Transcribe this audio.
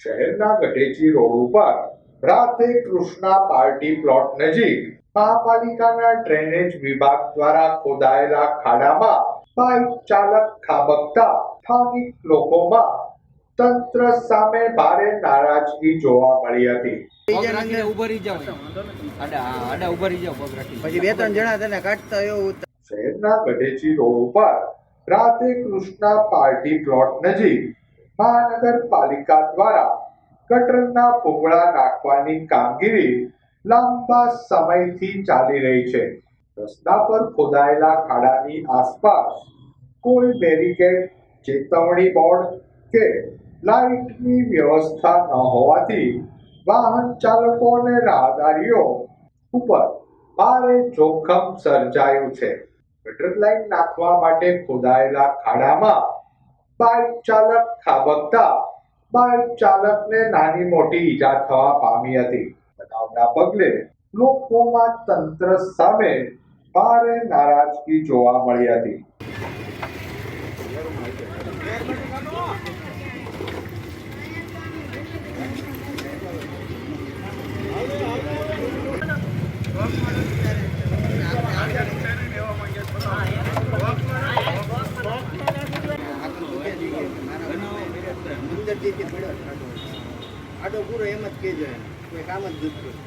શહેરના ગઢેચી રોડ ઉપર રાતે કૃષ્ણા પાર્ટી પ્લોટ નજીક મહાપાલિકાના ડ્રેનેજ વિભાગ દ્વારા ખોદાયેલા ખાડામાં બાઇક ચાલક ખાબકતા સ્થાનિક લોકોમાં તંત્ર સામે ભારે નારાજગી જોવા મળી હતી. પછી બે ત્રણ જણા તેને કાઢતા એવું શહેરના ગઢેચી રોડ ઉપર રાતે કૃષ્ણા પાર્ટી પ્લોટ નજીક મહાનગરપાલિકા દ્વારા ગટરના ભૂંગળા નાખવાની કામગીરી લાંબા સમયથી ચાલી રહી છે. રસ્તા પર ખોદાયેલા ખાડાની આસપાસ કોઈ બેરિકેડ, ચેતવણી બોર્ડ કે લાઇટની વ્યવસ્થા ન હોવાથી વાહન ચાલકો અને રાહદારીઓ ઉપર ભારે જોખમ સર્જાયું છે. ગટર લાઈન નાખવા માટે ખોદાયેલા ખાડામાં બાઇક ચાલક ખાબકતા બાઇક ચાલકને નાની મોટી ઈજા થવા પામી હતી. બનાવના પગલે લોકોમાં તંત્ર સામે ભારે નારાજગી જોવા મળી હતી. અંદરથી તે પડ્યો આડો પૂરો એમ જ કહેજો. કોઈ કામ જ નથી કર્યું.